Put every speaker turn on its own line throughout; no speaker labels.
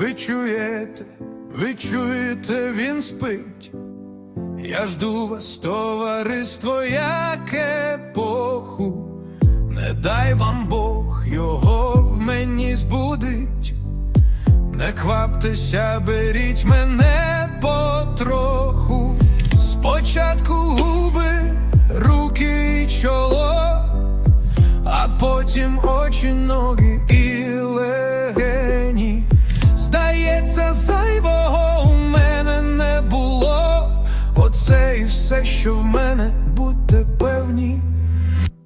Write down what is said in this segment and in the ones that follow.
Ви чуєте, ви чуєте, він спить. Я жду вас, товариство, як поху, Не дай вам Бог його в мені збудить. Не кваптеся, беріть мене мене, будьте певні.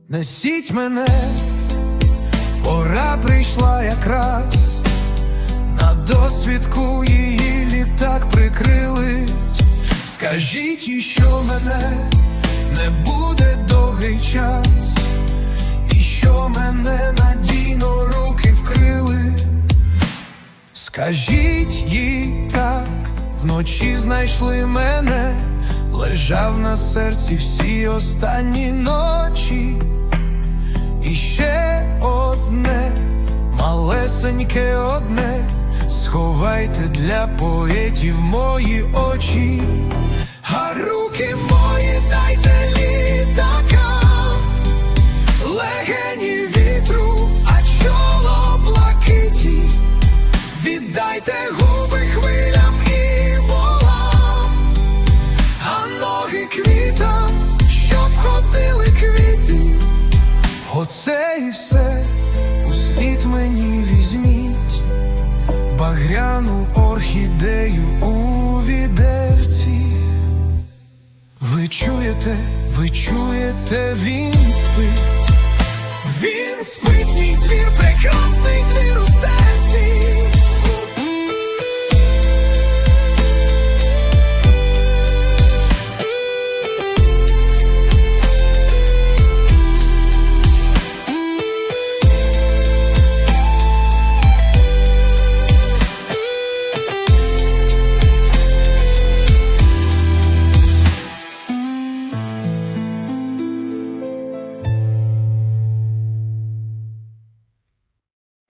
Несіть мене, пора прийшла якраз. На досвідку її літак прикрили. Скажіть що мене не буде довгий час, і що мене надійно руки вкрили. Скажіть їй так, вночі знайшли мене, лежав на серці всі останні ночі. І ще одне, малесеньке одне, сховайте для поетів мої очі, багряну орхідею у відерці. Ви чуєте, ви чуєте, він спить, він спить, мій звір, прекрасний.